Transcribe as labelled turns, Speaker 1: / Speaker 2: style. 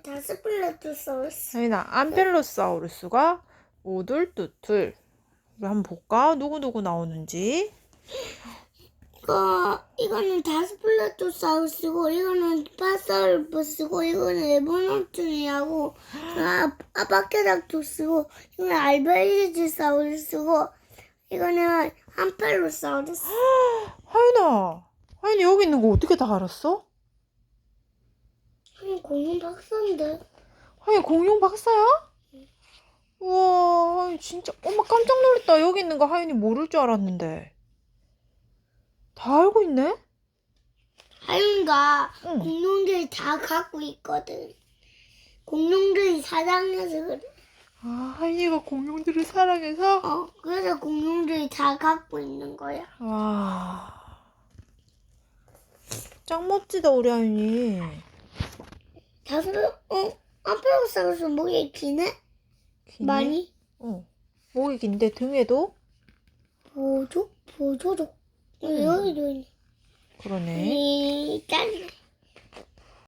Speaker 1: 다 스플레토사우루스.
Speaker 2: 하윤아, 암펠로사우루스가 오둘뚜툴. 우리 한번 볼까? 누구누구 나오는지.
Speaker 1: 이거 이거는 다스플레토사우루스고 이거는 파사르푸스고 이거는 에보노툰이하고 아 아바케닥토스고 이거는 알베리지사우루스고 이거는 암펠로사우루스.
Speaker 2: 하윤아, 하윤이 여기 있는 거 어떻게 다 알았어?
Speaker 1: 아니 공룡 박사인데.
Speaker 2: 하윤 공룡 박사야? 우와, 하윤 진짜, 엄마 깜짝 놀랐다. 여기 있는 거 하윤이 모를 줄 알았는데. 다 알고 있네?
Speaker 1: 하윤가
Speaker 2: 응.
Speaker 1: 공룡들이 다 갖고 있거든. 공룡들이 사랑해서 그래.
Speaker 2: 아, 하윤이가 공룡들을 사랑해서?
Speaker 1: 어, 그래서 공룡들이 다 갖고 있는 거야.
Speaker 2: 와. 짱 멋지다, 우리 하윤이.
Speaker 1: 다스, 어, 암페로사우루스 목이 기네?
Speaker 2: 기네?
Speaker 1: 많이?
Speaker 2: 어. 목이 긴데 등에도?
Speaker 1: 보조? 보조족.
Speaker 2: 응.
Speaker 1: 여기도 있네.
Speaker 2: 그러네.